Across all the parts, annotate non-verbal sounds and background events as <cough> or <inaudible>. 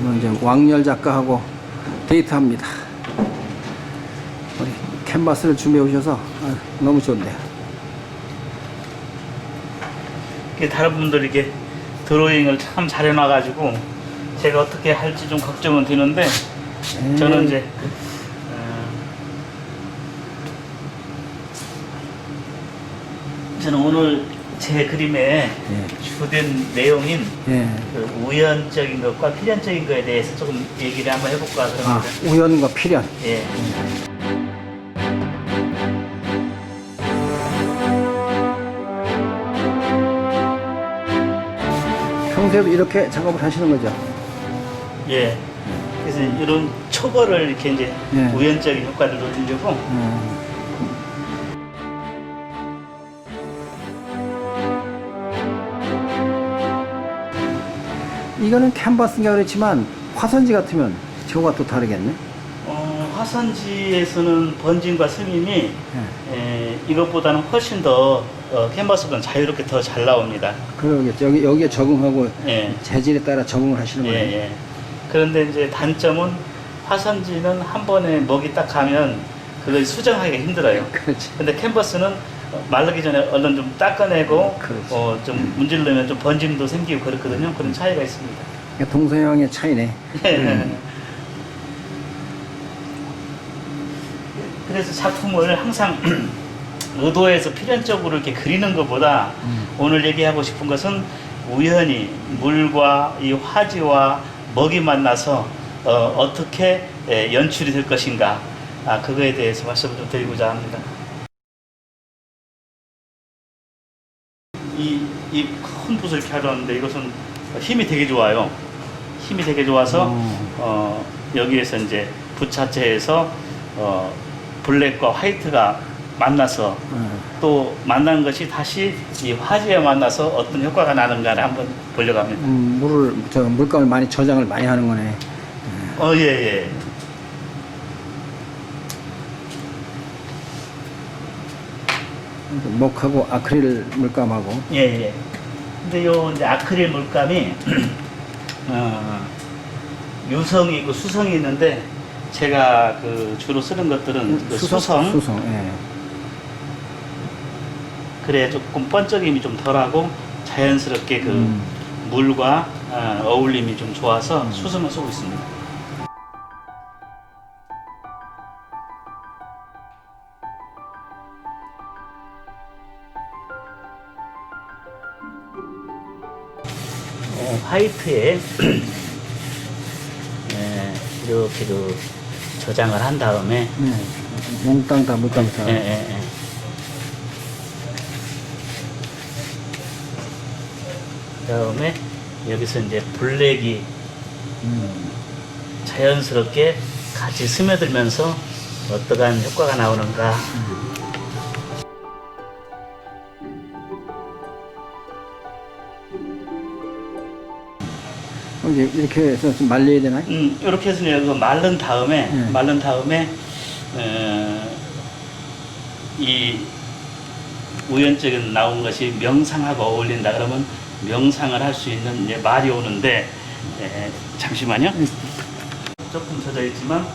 오늘 이제 왕열 작가하고 데이트합니다. 우리 캔버스를 준비해 오셔서 아, 너무 좋네요. 이게 다른 분들이 이게 드로잉을 참 잘 해놔가지고 제가 어떻게 할지 좀 걱정은 되는데 저는 이제 어, 저는 오늘 제 그림에 예. 주된 내용인 예. 그 우연적인 것과 필연적인 것에 대해서 조금 얘기를 한번 해볼까 아, 합니다. 우연과 필연. 예. 평소에도 이렇게 작업을 하시는 거죠? 예. 그래서 이런 초벌을 이렇게 이제 예. 우연적인 효과를 노리려고 음. 이거는 캔버스인가 그렇지만 화선지 같으면 저거가 또 다르겠네. 어, 화산지에서는 번짐과 스밈이 예. 에, 이것보다는 훨씬 더 어, 캔버스보다는 자유롭게 더 잘 나옵니다. 그러겠죠. 여기 여기에 적응하고 예. 재질에 따라 적응을 하시는 예, 거예요. 예. 그런데 이제 단점은 화산지는 한 번에 먹이 딱 가면 그걸 수정하기가 힘들어요. <laughs> 그렇지. 근데 캔버스는 어, 마르기 전에 얼른 좀 닦아내고 그렇지. 어, 좀 문질르면 좀 번짐도 생기고 그렇거든요. 그런 차이가 있습니다. 그러니까 동서양의 차이네. <laughs> 그래서 작품을 항상 <clears throat> 의도해서 필연적으로 이렇게 그리는 것보다 음. 오늘 얘기하고 싶은 것은 우연히 물과 이 화지와 먹이 만나서 어, 떻게 연출이 될 것인가 아, 그거에 대해서 말씀을 좀 드리고자 합니다. 이이큰 붓을 이렇게 하려는데 이것은 힘이 되게 좋아요. 힘이 되게 좋아서 어. 어, 여기에서 이제 붓 자체에서 어, 블랙과 화이트가 만나서 어. 또 만난 것이 다시 이 화지에 만나서 어떤 효과가 나는가를 한번 보려고 합니다. 음, 물을 저 물감을 많이 저장을 많이 하는 거네. 어, 예, 예. 목하고 아크릴 물감하고. 예, 예. 근데 요 이제 아크릴 물감이 <clears throat> 어, 유성이 있고 수성이 있는데 제가 그 주로 쓰는 것들은 그 수성, 수성. 예. 그래 조금 번쩍임이 좀 덜하고 자연스럽게 그 음. 물과 어, 어울림이 좀 좋아서 음. 수성을 쓰고 있습니다. 어, 화이트에 예, 이렇게 그 저장을 한 다음에 네. 몽땅 다 물감 다. 예, 예, 예. 그다음에 여기서 이제 블랙이 음. 자연스럽게 같이 스며들면서 어떠한 효과가 나오는가 그 이제 이렇게 해서 좀 말려야 되나요? 음, 이렇게 해서 그 마른 다음에 네. 마른 다음에 어, 이 우연적인 나온 것이 명상하고 어울린다 그러면 명상을 할 수 있는 이제 말이 오는데 에, 잠시만요 조금 젖어 있지만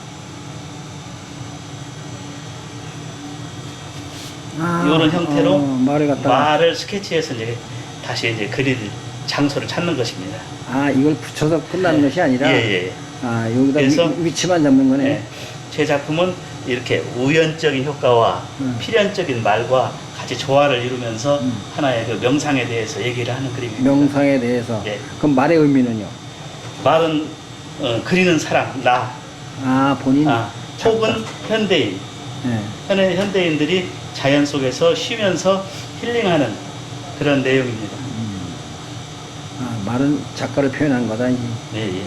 아, 이런 형태로 어, 말을. 말을 스케치해서 이제 다시 이제 그릴 장소를 찾는 것입니다. 아 이걸 붙여서 끝나는 것이 아니라. 예, 예. 아 여기다 그래서- 위, 위치만 잡는 거네. 예. 제 작품은 이렇게 우연적인 효과와 음. 필연적인 말과 같이 조화를 이루면서 음. 하나의 그 명상에 대해서 얘기를 하는 그림입니다. 명상에 대해서. 예. 그럼 말의 의미는요? 말은 어, 그리는 사람, 나, 아 본인. 아, 혹은 현대인, 예. 현대, 현대인들이 자연 속에서 쉬면서 힐링하는 그런 내용입니다. 아 말은 작가를 표현한 거다. 이제. 네, 예.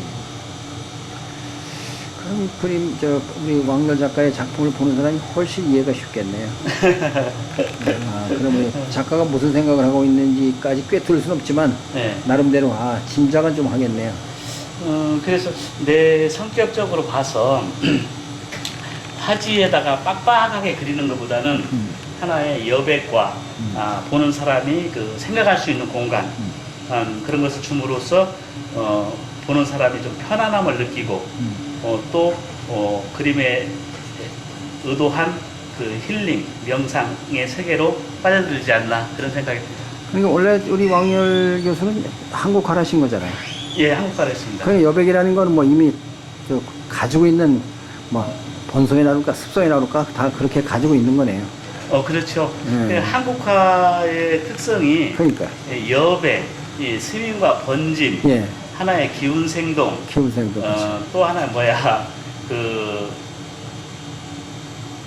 그럼 그림 저 우리 왕열 작가의 작품을 보는 사람이 훨씬 이해가 쉽겠네요. <laughs> 아, 그러면 작가가 무슨 생각을 하고 있는지까지 꿰뚫을 수는 없지만 네. 나름대로 아 짐작은 좀 하겠네요. 어, 그래서 내 성격적으로 봐서 <clears throat> 화지에다가 빡빡하게 그리는 것보다는 음. 하나의 여백과 음. 아, 보는 사람이 그 생각할 수 있는 공간 음. 음, 그런 것을 줌으로써 어, 보는 사람이 좀 편안함을 느끼고 음. 어, 또 어, 그림에 의도한 그 힐링, 명상의 세계로 빠져들지 않나 그런 생각이 듭니다. 그러니까 원래 우리 왕열 교수는 한국화라신 거잖아요. 예, 한국가로 했습니다. 그 여백이라는 거는 뭐 이미 저 가지고 있는 뭐 본성이나 그럴까 습성이나 그럴까 다 그렇게 가지고 있는 거네요. 어, 그렇죠. 예. 그 한국화의 특성이 그러니까 예, 여백, 이 스윙과 번짐, 예 하나의 기운 생동, 키우생도 그렇지. 어, 또 하나 뭐야 그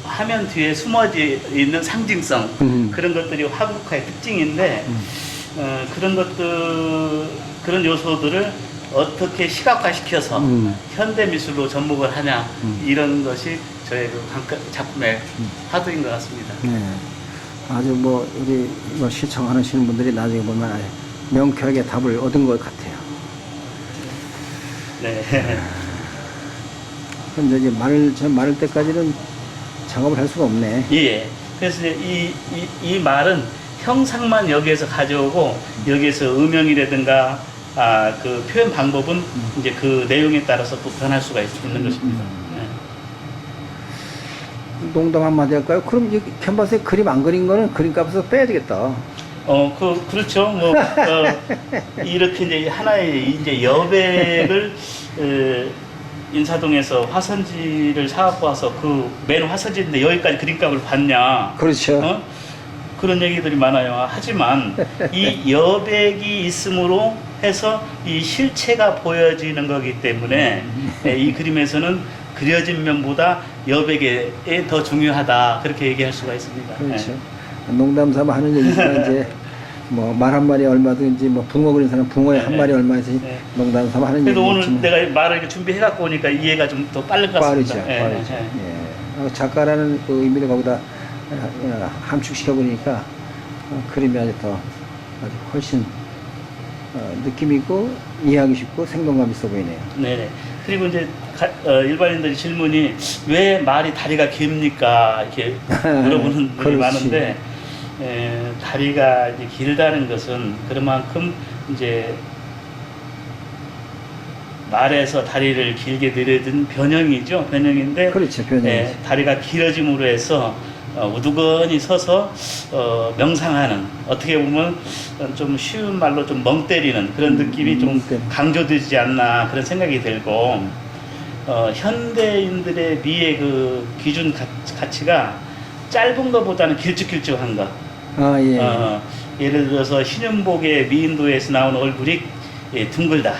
화면 뒤에 숨어져 있는 상징성 음. 그런 것들이 한국화의 특징인데 음. 어, 그런 것들 그런 요소들을 어떻게 시각화시켜서 음. 현대 미술로 접목을 하냐 음. 이런 것이 저의 그 작품의 음. 화두인 것 같습니다. 네. 아주 뭐 우리 이거 시청하시는 분들이 나중에 보면 명쾌하게 답을 얻은 것 같아요. 네. <laughs> 근데 이제 마를 저 마를 때까지는 작업을 할 수가 없네. 예. 그래서 이제 이, 이, 이 말은 형상만 여기에서 가져오고 여기에서 음영이라든가 아, 그 표현 방법은 이제 그 내용에 따라서 또 변할 수가 있, 는 것입니다. 네. 농담 한마디 할까요? 그럼 이 캔버스에 그림 안 그린 거는 그림값에서 빼야 되겠다. 어, 그, 그렇죠. 뭐, 어, 이렇게 이제 하나의 이제 여백을, 에, 인사동에서 화선지를 사갖고 와서 그 맨 화선지인데 여기까지 그림값을 받냐. 그렇죠. 어? 그런 얘기들이 많아요. 하지만 이 여백이 있음으로 해서 이 실체가 보여지는 거기 때문에 예, 이 그림에서는 그려진 면보다 여백에 더 중요하다 그렇게 얘기할 수가 있습니다. 그렇죠. 예. 농담 삼아 하는 얘기지만 이제 <laughs> 뭐 말 한 마리 얼마든지 뭐 붕어 그린 사람 붕어에 한 네. 마리 얼마에서 네. 농담 삼아 하는 그래도 오늘 얘기지만 내가 말을 이렇게 준비해 갖고 오니까 이해가 좀 더 빠른 것 빠르죠, 같습니다. 예, 빠르죠. 예. 예. 어, 작가라는 그 의미를 거기다 어, 어, 함축시켜 보니까 어, 그림이 아주 더 아주 훨씬 어, 느낌 있고 이해하기 쉽고 생동감 있어 보이네요. 네네. 그리고 이제 가- 어, 일반인들이 질문이 왜 말이 다리가 깁니까 이렇게 <laughs> 물어보는 분이 그렇지. 많은데 에, 다리가 이제 길다는 것은 그만큼 이제 말에서 다리를 길게 늘어든 변형이죠. 변형인데 그렇죠, 변형이죠. 예, 다리가 길어짐으로 해서 어, 우두건이 서서 어, 명상하는 어떻게 보면 좀 쉬운 말로 좀 멍 때리는 그런 느낌이 좀멍 때리는. 강조되지 않나 그런 생각이 들고 어, 현대인들의 미의 그 기준 가, 가치가 짧은 것보다는 길쭉길쭉한 것. 아 예. 어, 예를 들어서 신윤복의 미인도에서 나온 얼굴이 예, 둥글다.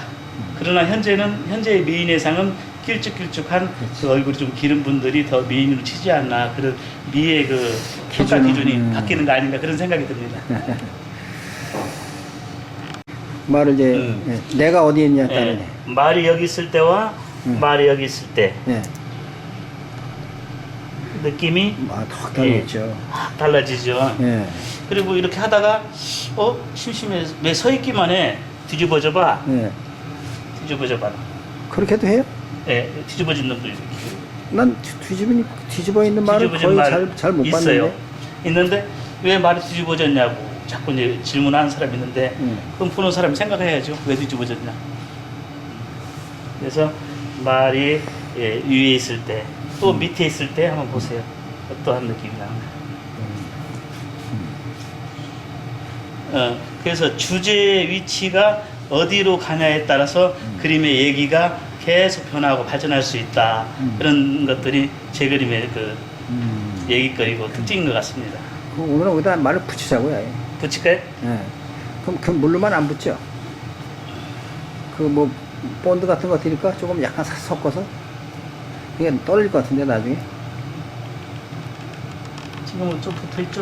그러나 현재는 현재의 미인의 상은 길쭉길쭉한 그 얼굴이 좀 기른 분들이 더 미인으로 치지 않나 그런 미의 그 평가 기준은, 기준이 음. 바뀌는 거 아닌가 그런 생각이 듭니다. <laughs> 말을 이제 음. 예, 내가 어디 있냐 예, 따르네. 말이 여기 있을 때와 음. 말이 여기 있을 때 예. 느낌이 아, 턱 달렸죠. 확 달라지죠. 예. 그리고 이렇게 하다가 어 심심해 왜 서 있기만 해 뒤집어져 봐 예. 뒤집어져 봐. 그렇게도 해요? 예, 뒤집어진 놈도 난 뒤- 뒤집은 뒤집어 있는 말을 거의 말잘잘못 있어요. 봤는데. 있는데 왜 말이 뒤집어졌냐고 자꾸 이제 질문하는 사람이 있는데 음. 그럼 보는 사람이 생각해야죠. 왜 뒤집어졌냐. 그래서 말이 예, 위에 있을 때 또 음. 밑에 있을 때 한번 보세요. 어떠한 느낌이 나는가. 어, 그래서 주제의 위치가 어디로 가냐에 따라서 그림의 얘기가 계속 변하고 발전할 수 있다. 음. 그런 것들이 제 그림의 그 음. 얘기거리고 특징인 것 같습니다. 그 오늘은 여기다 말을 붙이자고요. 아예. 붙일까요? 예. 그럼 그 물로만 안 붙죠? 그 뭐 본드 같은 거 드릴까? 조금 약간 사- 섞어서 이게 떨어질 것 같은데 나중에. 지금은 좀 붙어 있죠.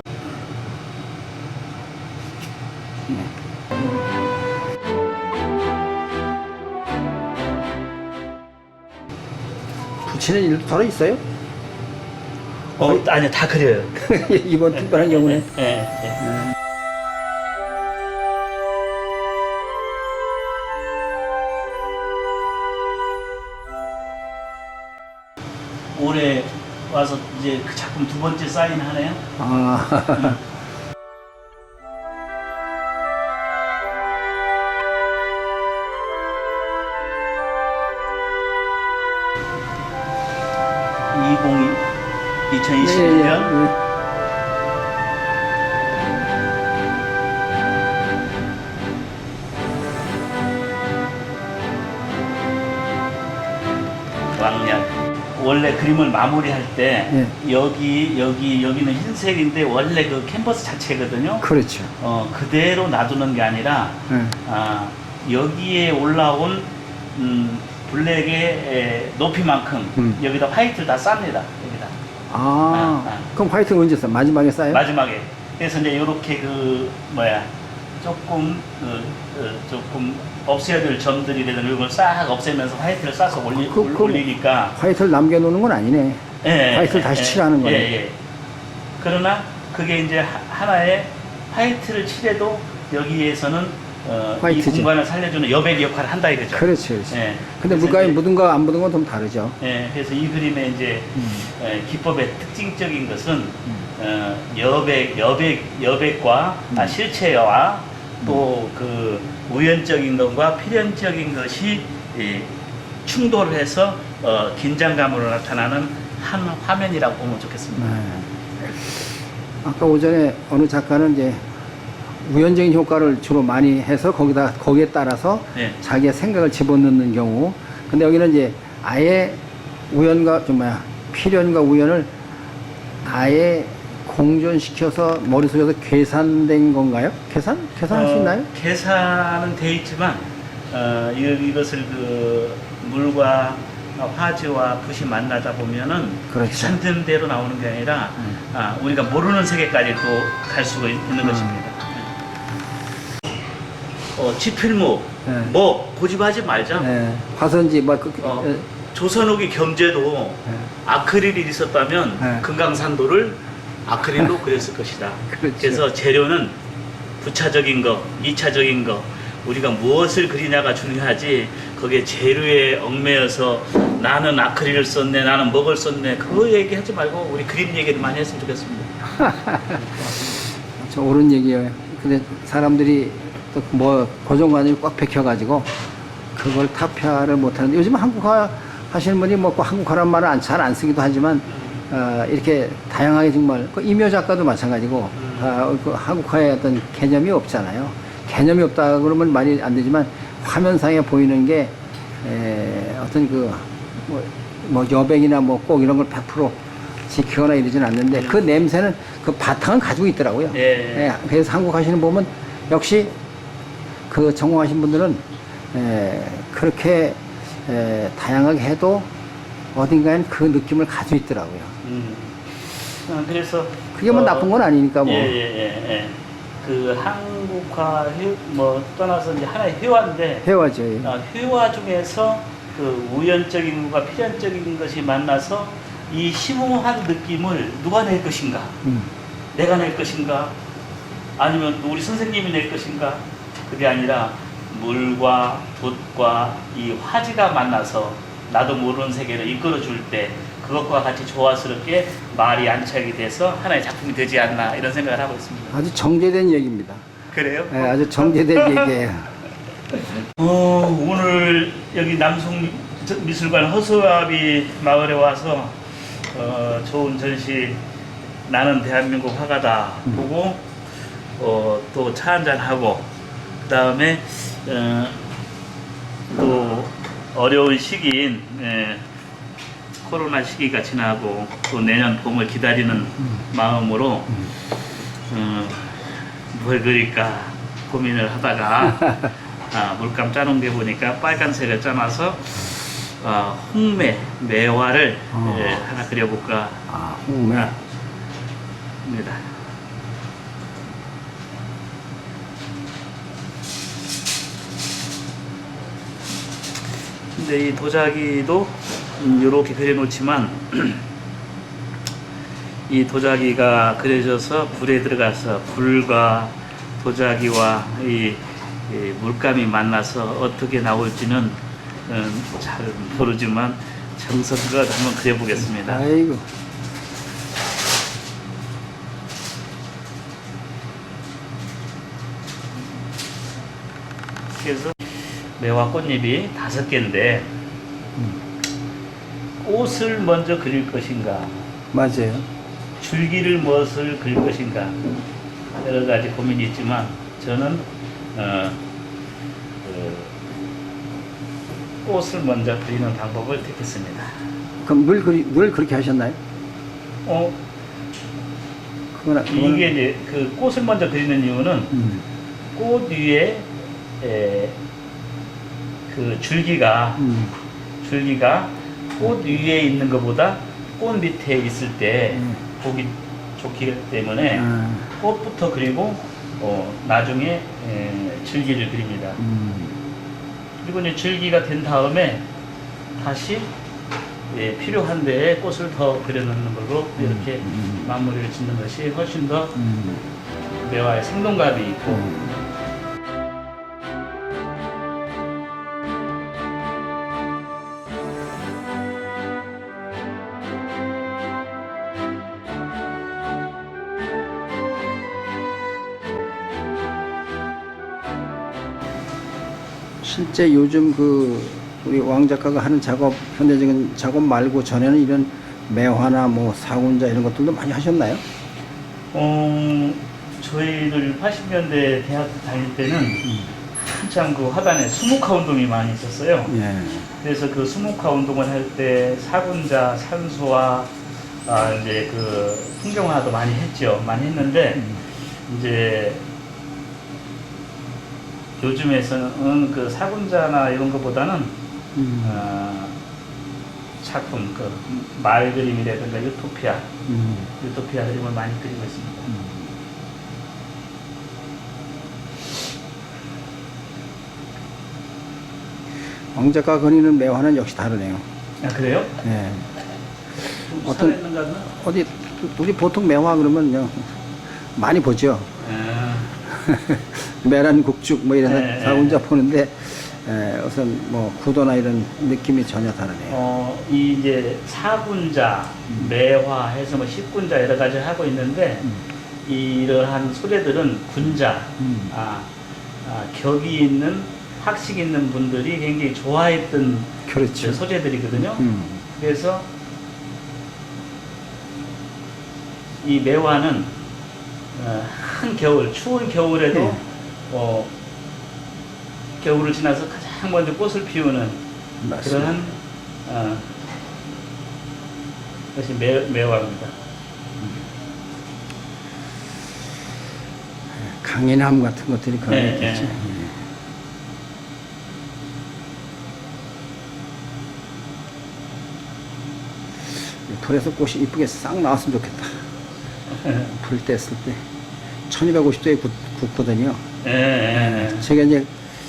붙이는 일도 덜어 있어요? 어, 아니요, 다 그려요. <laughs> 이번 특별한 경우는. 예, 예. 올 와서 이제 그 작품 두 번째 사인하네요. 아. 응. 2020년 그림을 마무리할 때 예. 여기 여기 여기는 흰색인데 원래 그 캔버스 자체거든요. 그렇죠. 어 그대로 놔두는 게 아니라 예. 아 여기에 올라온 음, 블랙의 에, 높이만큼 음. 여기다 화이트를 다 쌉니다. 여기다 아, 아, 아. 그럼 화이트는 언제 써? 마지막에 써요? 마지막에 그래서 이제 이렇게 그 뭐야 조금 그, 그 조금 없애야 될 점들이라든가 이걸 싹 없애면서 화이트를 싸서 올리, 그- 올- 그- 올리니까 화이트를 남겨놓는 건 아니네. 예, 화이트를 다시 칠하는 거네. 예, 예. 그러나 그게 이제 하- 하나의 화이트를 칠해도 여기에서는 어, 이 화이트죠. 공간을 살려주는 여백 역할을 한다 이거죠. 그렇지, 그렇지. 예. 근데 그래서 물감이 이제- 묻은 거안 묻은 건 좀 다르죠. 예, 그래서 이 그림의 이제 음. 예, 기법의 특징적인 것은 어, 여백, 여백, 여백과 음. 아, 실체와 또 그 우연적인 것과 필연적인 것이 이, 충돌해서 어, 긴장감으로 나타나는 한 화면이라고 보면 좋겠습니다. 네. 아까 오전에 어느 작가는 이제 우연적인 효과를 주로 많이 해서 거기다 거기에 따라서 네. 자기의 생각을 집어넣는 경우. 근데 여기는 이제 아예 우연과 좀 뭐야 필연과 우연을 아예 공존시켜서 머릿속에서 계산된 건가요? 계산? 계산할 수 어, 있나요? 계산은 돼 있지만 어, 이- 이것을 그 물과 화지와 붓이 만나다 보면은 그렇죠. 계산된 대로 나오는 게 아니라 음. 아, 우리가 모르는 세계까지 또 갈 수가 있- 있는 음. 것입니다. 어, 지필무 네. 뭐 고집하지 말자. 네. 화선지 뭐 그, 어, 에, 조선후기 겸제도 네. 아크릴이 있었다면 네. 금강산도를 아크릴로 <laughs> 그렸을 것이다. 그렇죠. 그래서 재료는 부차적인 거, 이차적인 거, 우리가 무엇을 그리냐가 중요하지. 거기에 재료에 얽매여서 나는 아크릴을 썼네, 나는 뭐를 썼네. 그거 얘기하지 말고 우리 그림 얘기를 많이 했으면 좋겠습니다. <laughs> 저 옳은 얘기예요. 근데 사람들이 또 뭐 고정관념이 꽉 박혀가지고 그걸 타파를 못하는데 요즘 한국화 하시는 분이 뭐꼭 한국화란 말을 잘 안 쓰기도 하지만 어, 이렇게 다양하게 정말 그 이묘 작가도 마찬가지고 아, 그 한국화의 어떤 개념이 없잖아요. 개념이 없다 그러면 말이 안 되지만 화면상에 보이는 게 에, 어떤 그 뭐, 뭐 여백이나 뭐 꼭 이런 걸 100% 지키거나 이러진 않는데 그 냄새는 그 바탕을 가지고 있더라고요. 예. 예, 그래서 한국 하시는 보면 역시 그 전공하신 분들은 에, 그렇게 에, 다양하게 해도 어딘가엔 그 느낌을 가지고 있더라고요. 음. 어, 그래서 그게 뭐 나쁜 건 아니니까 뭐. 예, 예, 예, 예. 그 한국화 회, 뭐 떠나서 이제 하나의 회화인데 해와죠. 예. 어, 회화 중에서 그 우연적인 것과 필연적인 것이 만나서 이 심오한 느낌을 누가 낼 것인가? 음. 내가 낼 것인가? 아니면 또 우리 선생님이 낼 것인가? 그게 아니라 물과 붓과 이 화지가 만나서 나도 모르는 세계를 이끌어 줄 때 그것과 같이 조화스럽게 말이 안착이 돼서 하나의 작품이 되지 않나 이런 생각을 하고 있습니다. 아주 정제된 얘기입니다. 그래요? 예, 아주 정제된 <laughs> 얘기예요. 어, 오늘 여기 남송 미술관 허수아비 마을에 와서 어, 좋은 전시 나는 대한민국 화가다 음. 보고 어, 또 차 한잔 하고 그 다음에 어, 또 어려운 시기인 예, 코로나 시기가 지나고 또 내년 봄을 기다리는 마음으로 어, 뭘 그릴까 고민을 하다가 <laughs> 아, 물감 짜놓은 게 보니까 빨간색을 짜놔서 어, 홍매 매화를 어. 예, 하나 그려볼까 아, 홍매. 합니다. 근데 이 도자기도 이렇게 그려놓지만 <clears throat> 이 도자기가 그려져서 불에 들어가서 불과 도자기와 이, 이 물감이 만나서 어떻게 나올지는 음, 잘 모르지만 정성껏 한번 그려보겠습니다. 아이고. 그래서 매화 꽃잎이 다섯 개인데 꽃을 먼저 그릴 것인가 맞아요. 줄기를 무엇을 그릴 것인가 여러 가지 고민이 있지만 저는 어, 그 꽃을 먼저 그리는 방법을 택했습니다. 그럼 늘, 그리, 늘 그렇게 하셨나요? 어, 그거나, 그거는- 이게 이제 그 꽃을 먼저 그리는 이유는 음, 꽃 위에 에, 그 줄기가 음, 줄기가 꽃 위에 있는 것보다 꽃 밑에 있을 때 음. 보기 좋기 때문에 아, 꽃부터 그리고 어, 나중에 에, 줄기를 그립니다. 음, 그리고 이제 줄기가 된 다음에 다시 예, 필요한 데에 꽃을 더 그려놓는 걸로 이렇게 음. 마무리를 짓는 것이 훨씬 더 음, 매화의 생동감이 있고 음. 실제 요즘 그 우리 왕 작가가 하는 작업 현대적인 작업 말고 전에는 이런 매화나 뭐 사군자 이런 것들도 많이 하셨나요? 어, 저희들 80년대 대학 다닐 때는 한참 그 화단에 수목화 운동이 많이 있었어요. 예. 그래서 그 수목화 운동을 할 때 사군자, 산소화, 아, 이제 그 풍경화도 많이 했죠. 많이 했는데 음. 이제 요즘에서는 그 사군자나 이런 것보다는 음. 어, 작품 그말 그림이라든가 유토피아, 음. 유토피아 그림을 많이 그리고 있습니다. 왕 작가 그리는 매화는 역시 다르네요. 아 그래요? 예. 좀 어떤-? 어디 우리 보통 매화 그러면 그냥 많이 보죠. 아, <laughs> 메란 국죽 뭐 이런 네, 사군자 보는데 에, 우선 뭐 구도나 이런 느낌이 전혀 다르네요. 어, 이 이제 사군자, 매화 해서 뭐 십군자 여러 가지 하고 있는데 음. 이러한 소재들은 군자, 음. 아, 아, 격이 있는 학식 있는 분들이 굉장히 좋아했던 그렇죠. 소재들이거든요. 음. 그래서 이 매화는 어, 한 겨울, 추운 겨울에도 네. 어, 겨울을 지나서 가장 먼저 꽃을 피우는 맞습니다. 그러한 어, 것이 매, 매화입니다. 강인함 같은 것들이 그런 네, 있겠죠. 네. 예. 불에서 꽃이 이쁘게 싹 나왔으면 좋겠다. 불 뗐을 때 1250도에 굽거든요. 예, 예, 예. 제가 이제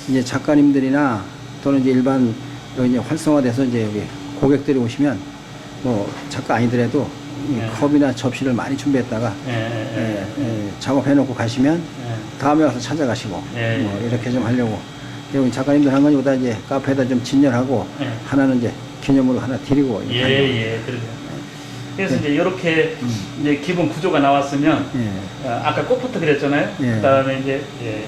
이제 작가님들이나 또는 이제 일반 여기 이제 활성화돼서 이제 여기 고객들이 오시면 뭐 작가 아니더라도 이 네. 컵이나 접시를 많이 준비했다가 예, 예, 예, 예. 예, 작업해놓고 가시면 예. 다음에 와서 찾아가시고 네. 뭐 이렇게 좀 하려고 여기 작가님들 한 건보다 이제 카페에다 좀 진열하고 네. 하나는 이제 기념으로 하나 드리고 예, 이렇게 하려고. 예, 그러죠. 그래서 네. 이제 이렇게 음. 이제 기본 구조가 나왔으면 예. 어, 아까 꽃부터 그랬잖아요. 예. 그다음에 이제 예.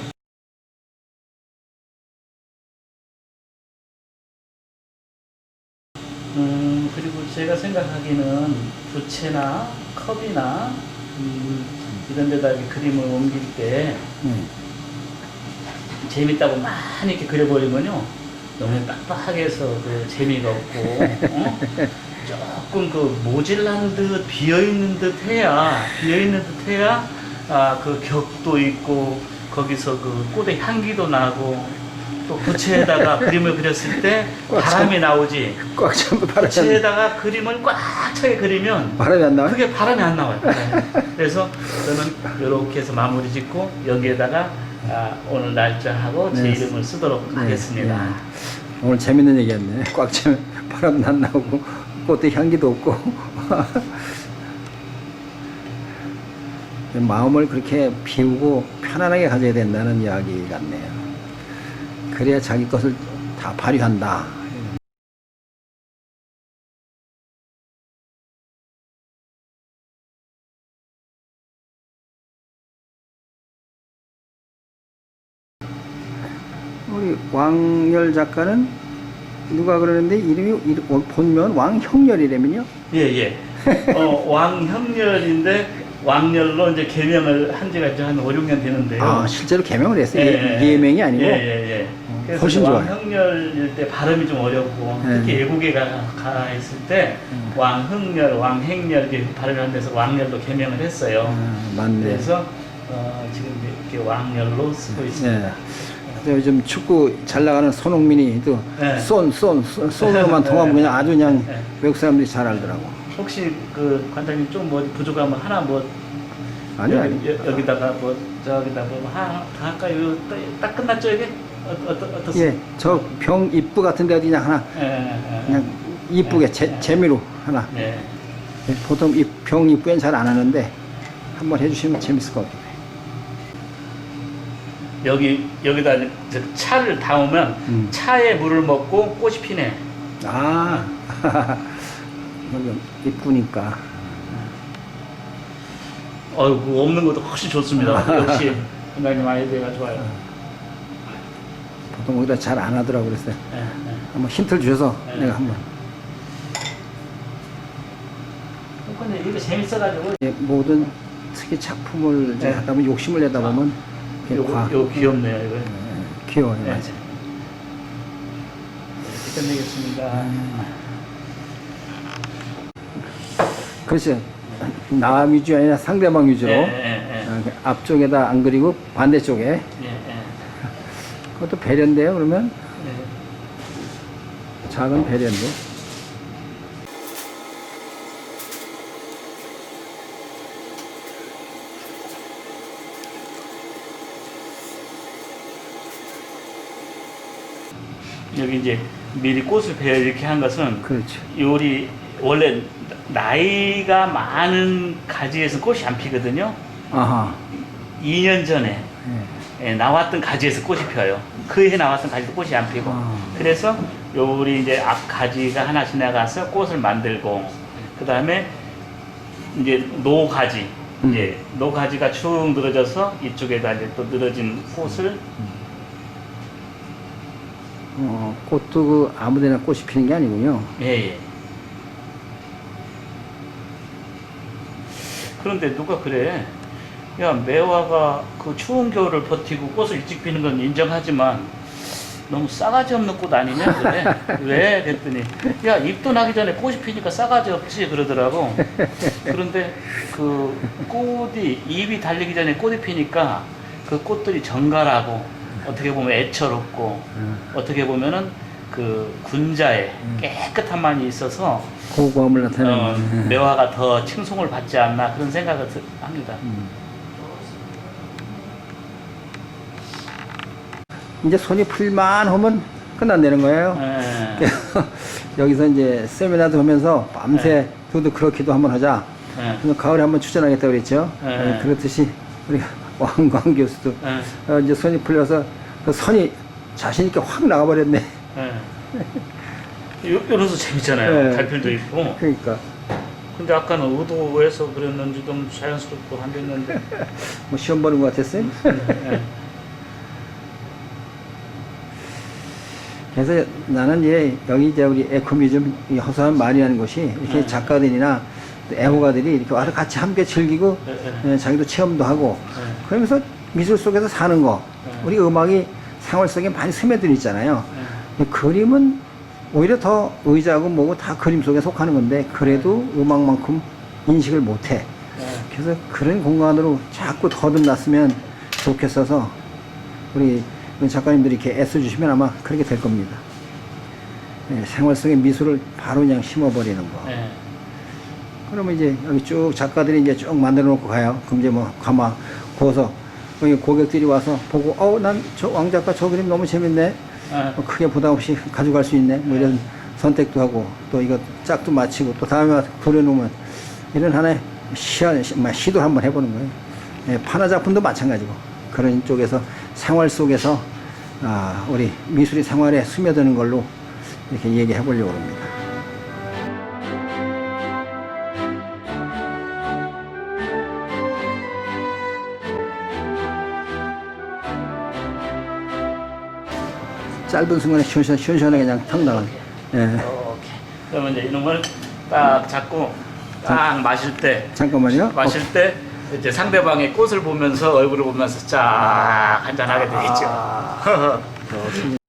음 그리고 제가 생각하기는 부채나 컵이나 음, 이런 데다 이렇게 그림을 옮길 때 예. 재밌다고 많이 이렇게 그려버리면요 너무 빡빡하게 해서 그 재미가 없고 어? <laughs> 조금 그 모질란 듯 비어있는 듯 해야 비어있는 듯 해야 아 그 격도 있고 거기서 그 꽃의 향기도 나고 또 부채에다가 <laughs> 그림을 그렸을 때 바람이 나오지 꽉 차면 바람이 안, 부채에다가 그림을 꽉 차게 그리면 바람이 안 나와요? 그게 바람이 안 나와요. 네. <laughs> 그래서 저는 이렇게 해서 마무리 짓고 여기에다가 아, 오늘 날짜하고 제 네. 이름을 쓰도록 네, 하겠습니다. 네. 오늘 재밌는 얘기였네. 꽉 차면 바람도 안 나오고 꽃의 향기도 없고 <laughs> 마음을 그렇게 비우고 편안하게 가져야 된다는 이야기 같네요. 그래야 자기 것을 다 발휘한다. 우리 왕열 작가는 누가 그러는데 이름이 이름- 본명 왕형열이라면요? 예, 예. <laughs> 어, 왕형렬인데 왕렬로 이제 개명을 한 지가 이제 한 5, 6년 되는데요. 아 실제로 개명을 했어요. 예, 예, 예명이 아니고. 예, 예, 예. 어, 그래서 훨씬 좋아요. 왕형렬일 때 발음이 좀 어렵고 예. 특히 애국에 가 가 있을 때 음. 왕흥렬, 왕행렬 이렇게 발음이 안 돼서 왕렬로 개명을 했어요. 아, 맞네. 그래서 어, 지금 이렇게 왕렬로 쓰고 있습니다. 예. 요즘 축구 잘 나가는 손흥민이 또 네. 쏜, 쏜, 쏜, 쏜으로만 통하면 그냥 아주 그냥 네. 외국 사람들이 잘 알더라고. 혹시 그 관장님 좀 뭐 부족하면 하나 뭐 아니, 여기, 아니. 여, 여기다가 뭐 저기다 뭐 하나 다 할까요? 딱, 딱 끝났죠 이게? 어, 어, 어, 어떻습니까? 예, 저 병 입부 같은 데 어디 그냥 하나, 예, 예, 예. 그냥 이쁘게 예, 재, 예. 재미로 하나. 네. 예, 보통 이병 입부엔 잘 안 하는데 한번 해주시면 재밌을 것 같아요. 여기 여기다 저 차를 담으면 음. 차에 물을 먹고 꽃이 피네. 아, <laughs> 이건 이쁘니까. 어이구 없는 것도 훨씬 좋습니다. <laughs> 역시 관장님 아이디어가 좋아요. 보통 거기다 잘 안 하더라고 그랬어요. 예, 예. 한번 힌트를 주셔서 네. 내가 한번. 근데 이거 재밌어가지고 예, 모든 특히 작품을 이제 네. 하다 보면 욕심을 내다 보면 그게 요거, 과, 요거 귀엽네요 이거. 예, 귀여워요. 네. 맞아요. 이렇게 끝내겠습니다. 그렇죠. 나 위주 아니라 상대방 위주로 예, 예, 예. 어, 앞쪽에다 안 그리고 반대쪽에 예, 예. 그것도 배려인데요. 그러면 예. 작은 배려인데. 여기 이제 미리 꽃을 베어 이렇게 한 것은 그렇죠. 요리 원래 나이가 많은 가지에서 꽃이 안 피거든요. 아하. 2년 전에 예. 예, 나왔던 가지에서 꽃이 펴요. 그 해 나왔던 가지도 꽃이 안 피고. 아. 그래서 요 우리 이제 앞 가지가 하나 지나가서 꽃을 만들고 그 다음에 이제 노 가지 음. 이제 노 가지가 축 늘어져서 이쪽에다 이제 또 늘어진 꽃을 어, 꽃도 그 아무데나 꽃이 피는 게 아니군요. 예, 예. 그런데 누가 그래? 야, 매화가 그 추운 겨울을 버티고 꽃을 일찍 피는 건 인정하지만 너무 싸가지 없는 꽃 아니냐? 그래. <laughs> 왜? 그랬더니 야, 잎도 나기 전에 꽃이 피니까 싸가지 없지 그러더라고. 그런데 그 꽃이 잎이 달리기 전에 꽃이 피니까 그 꽃들이 정갈하고 어떻게 보면 애처롭고 음. 어떻게 보면은 그 군자에 음. 깨끗한 만이 있어서 고고함을 나타내는. 어, 음. 매화가 더 칭송을 받지 않나 그런 생각을 드- 합니다. 음. 이제 손이 풀만 하면 끝난다는 거예요. 예, <laughs> 여기서 이제 세미나도 하면서 밤새 네. 두두 그렇기도 한번 하자. 예, 그래서 가을에 한번 추천하겠다 그랬죠. 네. 예, 그렇듯이 우리 왕광 교수도 예, 어, 이제 손이 풀려서 그 선이 자신 있게 확 나가버렸네. 예. 요, 요런서 재밌잖아요. 네. 달필도 있고. 그러니까 근데 아까는 의도해서 그랬는지 좀 자연스럽고 안 됐는데. <laughs> 뭐 시험 보는 것 같았어요. 예, 그래서 나는 이제 여기 이제 우리 에코미즘 이 허수아비 마리라는 곳이 이렇게 네. 작가들이나 또 애호가들이 이렇게 와서 같이 함께 즐기고 예, 예. 예, 자기도 체험도 하고 예. 그러면서 미술 속에서 사는 거 네. 우리 음악이 생활 속에 많이 스며들 있잖아요. 예. 그림은 오히려 더 의자고 뭐고 다 그림 속에 속하는 건데 그래도 음악만큼 인식을 못해. 예. 그래서 그런 공간으로 자꾸 거듭났으면 좋겠어서 우리 작가님들이 이렇게 애써주시면 아마 그렇게 될 겁니다. 예, 생활 속의 미술을 바로 그냥 심어버리는 거. 예. 그러면 이제 여기 쭉 작가들이 이제 쭉 만들어 놓고 가요. 그럼 이제 뭐 가마 구워서 여기 고객들이 와서 보고 어 난 저 왕 작가 저 그림 너무 재밌네. 예. 뭐 크게 부담 없이 가져갈 수 있네. 뭐 이런 선택도 하고 또 이거 짝도 맞히고 또 다음에 와서 그려놓으면 이런 하나의 시한 시도 한번 해보는 거예요. 예, 판화 작품도 마찬가지고 그런 쪽에서 생활 속에서 아, 우리 미술이 생활에 스며드는 걸로 이렇게 얘기해 보려고 합니다. 짧은 순간에 시원시원, 시원시원하게 그냥 탁 나간. 예. 오케이. 그러면 이제 이놈을 딱 잡고 딱 마실 때 잠깐만요. 마실 때 이제 상대방의 꽃을 보면서 얼굴을 보면서 쫙 한잔 하게 되겠죠. 아, <laughs> 좋습니다.